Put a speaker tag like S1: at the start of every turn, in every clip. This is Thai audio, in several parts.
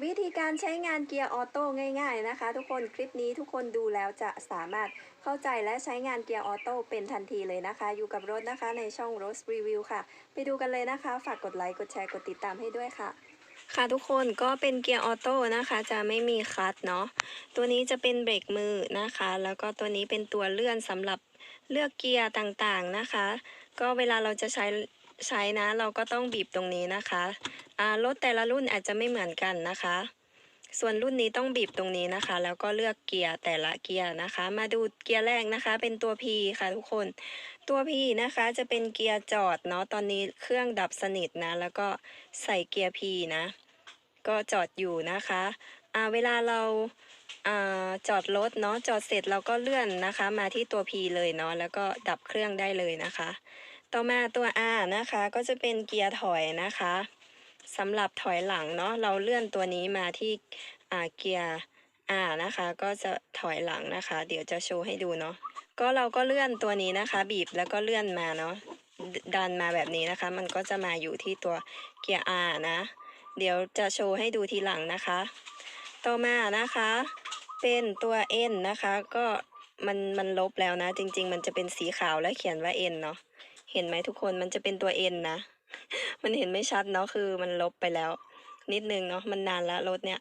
S1: วิธีการใช้งานเกียร์ออโต้ง่าย ๆนะคะ ทุกคนคลิปนี้ทุกคนดูแล้วจะสามารถเข้าใจและใช้งานเกียร์ออโต้เป็นทันทีเลยนะคะ อยู่กับรถนะคะในช่อง Rose Review ค่ะ ไปดูกันเลยนะคะ ฝากกดไลค์ กดแชร์ กดติดตามให้ด้วยค่ะ ค่ะทุกคนก็เป็นเกียร์ออโต้นะคะ จะไม่มีคลัตช์เนาะตัวนี้จะเป็นเบรกมือนะคะ แล้วก็ตัวนี้เป็นตัวเลื่อนสำหรับเลือกเกียร์ต่างๆนะคะ ก็เวลาเราจะใช้ ใช้นะ เราก็ต้องบีบตรงนี้นะคะอ่ารถแต่ละรุ่นอาจจะไม่เหมือนกันนะคะ ส่วนรุ่นนี้ต้องบีบตรงนี้นะคะ แล้วก็เลือกเกียร์แต่ละเกียร์นะคะ มาดูเกียร์แรกนะคะ เป็นตัว P ค่ะทุกคน ตัว P นะคะจะเป็นเกียร์จอดเนาะ ตอนนี้เครื่องดับสนิทนะ แล้วก็ใส่เกียร์ P นะ ก็จอดอยู่นะคะอ่าเวลาเราอ่าจอดรถเนาะ จอดเสร็จเราก็เลื่อนนะคะ มาที่ตัว P เลยเนาะ แล้วก็ดับเครื่องได้เลยนะคะ ต่อมาตัว R นะคะ ก็จะเป็นเกียร์ถอยนะคะสำหรับถอยหลังเนาะเราเลื่อนตัวนี้มาที่เกียร์ R นะคะ ก็จะถอยหลังนะคะ เดี๋ยวจะโชว์ให้ดูเนาะก็เราก็เลื่อนตัวนี้นะคะ บีบแล้วก็เลื่อนมาเนาะดันมาแบบนี้นะคะ มันก็จะมาอยู่ที่ตัวเกียร์ R นะ เดี๋ยวจะโชว์ให้ดูทีหลังนะคะ ต่อมานะคะ เป็นตัว N นะคะ ก็มันมันลบแล้วนะ จริง ๆ มันจะเป็นสีขาวและเขียนว่า N เนาะ เห็นไหมทุกคนมันจะเป็นตัว N นะ มันเห็นไม่ชัดเนาะคือมันลบไปแล้ว นิดนึงเนาะมันนานแล้วรถเนี่ย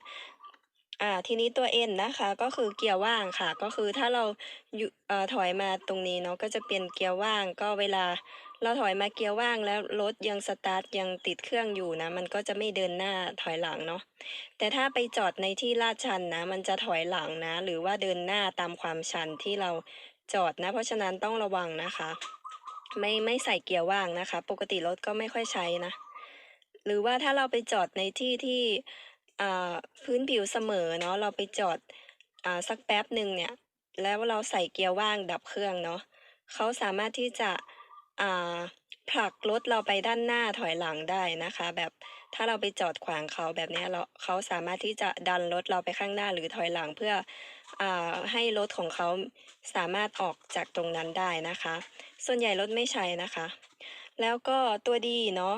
S1: อ่า ทีนี้ตัว N นะคะ ก็คือเกียร์ว่างค่ะ ก็คือถ้าเราอยู่เอ่อถอยมาตรงนี้เนาะก็จะเป็นเกียร์ว่าง ก็เวลาเราถอยมาเกียร์ว่างแล้วรถยังสตาร์ทยังติดเครื่องอยู่นะ มันก็จะไม่เดินหน้าถอยหลังเนาะแต่ถ้าไปจอดในที่ลาดชันนะ มันจะถอยหลังนะ หรือว่าเดินหน้าตามความชันที่เราจอดนะ เพราะฉะนั้นต้องระวังนะคะ ไม่ไม่ใส่เกียร์ว่างนะคะ ปกติรถก็ไม่ค่อยใช้นะ หรือว่าถ้าเราไปจอดในที่ที่อ่าพื้นผิวเสมอเนาะเราไปจอดอ่าสักแป๊บหนึ่งเนี่ย แล้วเราใส่เกียร์ว่างดับเครื่องเนาะเขาสามารถที่จะอ่าผลักรถเราไปด้านหน้าถอยหลังได้นะคะ แบบ ถ้าเราไปจอดขวางเขาแบบนี้เราเขาสามารถที่จะดันรถเราไปข้างหน้าหรือถอยหลังเพื่ออให้รถของเขาสามารถออกจากตรงนั้นได้นะคะ ส่วนใหญ่รถไม่ใช้นะคะ แล้วก็ตัวดีเนาะ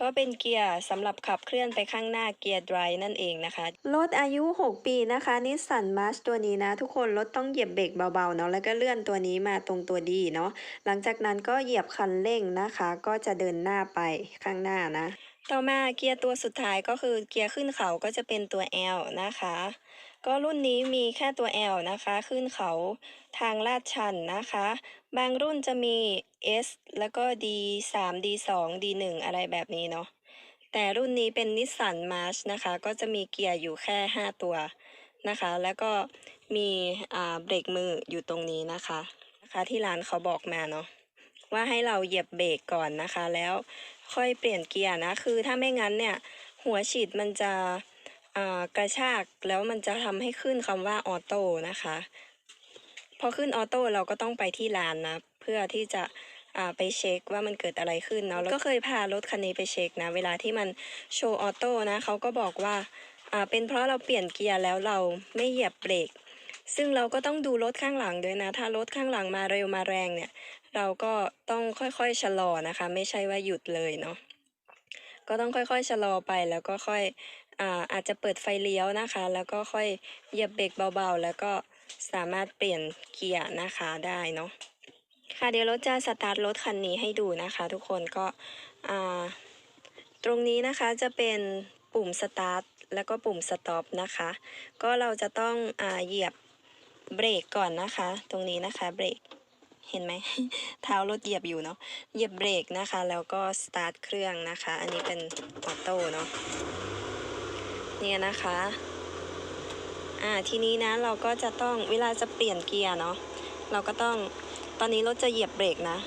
S1: ก็เป็นเกียร์สำหรับขับเคลื่อนไปข้างหน้าเกียร์ drive นั่นเองนะคะ รถอายุ 6 ปีนะคะนิสสันมาร์ชตัวนี้นะ ทุกคนรถต้องเหยียบเบรกเบาๆเนาะแล้วก็เลื่อนตัวนี้มาตรงตัวดีเนาะหลังจากนั้นก็เหยียบคันเร่งนะคะ ก็จะเดินหน้าไปข้างหน้านะ ต่อมาเกียร์ตัวสุดท้ายก็คือเกียร์ขึ้นเขาก็จะเป็นตัว L นะคะ ก็รุ่นนี้มีแค่ตัว L นะคะ ขึ้นเขาทางลาดชันนะคะ บางรุ่นจะมี S แล้วก็ D 3 D 2 D 1อะไรแบบนี้เนาะ แต่รุ่นนี้เป็นนิสสันมาร์ชนะคะ ก็จะมีเกียร์อยู่แค่ 5 ตัวนะคะ แล้วก็มีอ่าเบรกมืออยู่ตรงนี้นะคะนะคะ ที่ร้านเขาบอกมาเนาะว่าให้เราเหยียบเบรกก่อนนะคะแล้ว ค่อยเปลี่ยนเกียร์นะ คือถ้าไม่งั้นเนี่ย หัวฉีดมันจะกระชากแล้วมันจะทำให้ขึ้นคำว่าออโต้นะคะ พอขึ้นออโต้เราก็ต้องไปที่ร้านนะ เพื่อที่จะไปเช็คว่ามันเกิดอะไรขึ้นเนาะก็เคยพารถคันนี้ไปเช็คนะ เวลาที่มันโชว์ออโต้นะเขาก็บอกว่าเป็นเพราะเราเปลี่ยนเกียร์แล้วเราไม่เหยียบเบรก ซึ่งเราก็ต้องดูรถข้างหลังด้วยนะ ถ้ารถข้างหลังมาเร็วมาแรงเนี่ย เราก็ต้องค่อยๆชะลอนะคะ ไม่ใช่ว่าหยุดเลยเนาะ ก็ต้องค่อยๆชะลอไปแล้วก็ค่อยอ่าอาจจะเปิดไฟเลี้ยวนะคะ แล้วก็ค่อยเหยียบเบรกเบาๆ แล้วก็สามารถเปลี่ยนเกียร์นะคะได้เนาะ ค่ะเดี๋ยวรถจะสตาร์ทรถคันนี้ให้ดูนะคะทุกคนก็อ่าตรงนี้นะคะจะเป็นปุ่มสตาร์ทแล้วก็ปุ่มสต็อปนะคะ ก็เราจะต้องอ่าเหยียบ เบรกก่อนนะคะ ตรงนี้นะคะเบรกเห็นไหมเท้ารถเหยียบอยู่เนาะเหยียบเบรกนะคะ แล้วก็สตาร์ทเครื่องนะคะ อันนี้เป็นออโต้เนาะเนี่ยนะคะอ่าทีนี้นะเราก็จะต้องเวลาจะเปลี่ยนเกียร์เนาะเราก็ต้องตอนนี้รถจะเหยียบเบรกนะ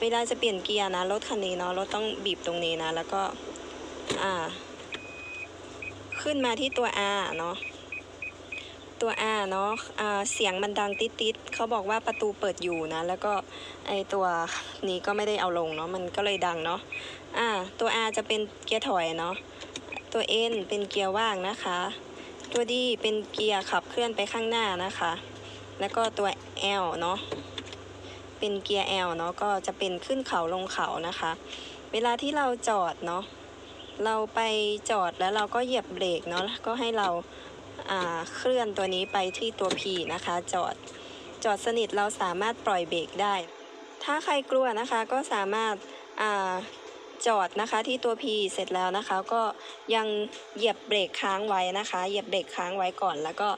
S1: เวลาจะเปลี่ยนเกียร์นะรถคันนี้เนาะรถต้องบีบตรงนี้นะ แล้วก็อ่า ขึ้นมาที่ตัว R เนาะ ตัว R เนาะเสียงมันดังติดๆเขาบอกว่าประตูเปิดอยู่นะ แล้วก็ไอตัวนี้ก็ไม่ได้เอาลงเนาะ มันก็เลยดังเนาะอ่าตัว R จะเป็นเกียร์ถอยเนาะ ตัว N เป็นเกียร์ว่างนะคะ ตัว D เป็นเกียร์ขับเคลื่อนไปข้างหน้านะคะ แล้วก็ตัว L เนาะ เป็นเกียร์ L เนาะ ก็จะเป็นขึ้นเขาลงเขานะคะ เวลาที่เราจอดเนาะ เราไปจอดแล้วเราก็เหยียบเบรกเนาะ ก็ให้เรา เคลื่อนตัวนี้ไปที่ตัว P นะคะ จอด จอดสนิทเราสามารถปล่อยเบรกได้ ถ้าใครกลัวนะคะก็สามารถอาจอดนะคะที่ตัว P เสร็จแล้วนะคะ ก็ยังเหยียบเบรกค้างไว้นะคะ เหยียบเบรกค้างไว้ก่อนแล้วก็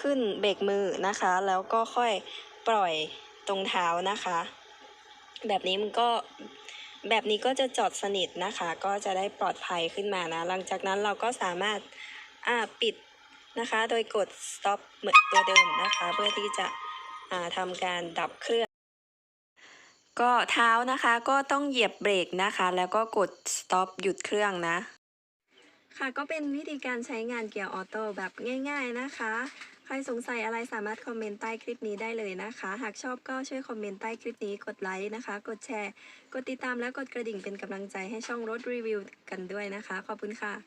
S1: ขึ้นเบรกมือนะคะ แล้วก็ค่อยปล่อยตรงเท้านะคะ แบบนี้มันก็แบบนี้ก็จะจอดสนิทนะคะ ก็จะได้ปลอดภัยขึ้นมานะ หลังจากนั้นเราก็สามารถ อ่าปิดนะคะ โดยกด stop เหมือนตัวเดิมนะคะ เพื่อที่จะอ่าทำการดับเครื่อง ก็เท้านะคะก็ต้องเหยียบเบรกนะคะ แล้วก็กด stop หยุดเครื่องนะ ค่ะก็เป็นวิธีการใช้งานเกียร์ออโต้แบบง่าย ๆนะคะ ใครสงสัยอะไรสามารถคอมเมนต์ใต้คลิปนี้ได้เลยนะคะ หากชอบก็ช่วยคอมเมนต์ใต้คลิปนี้กดไลค์นะคะ กดแชร์ กดติดตามและกดกระดิ่งเป็นกำลังใจให้ช่องรถรีวิวกันด้วยนะคะ ขอบคุณค่ะ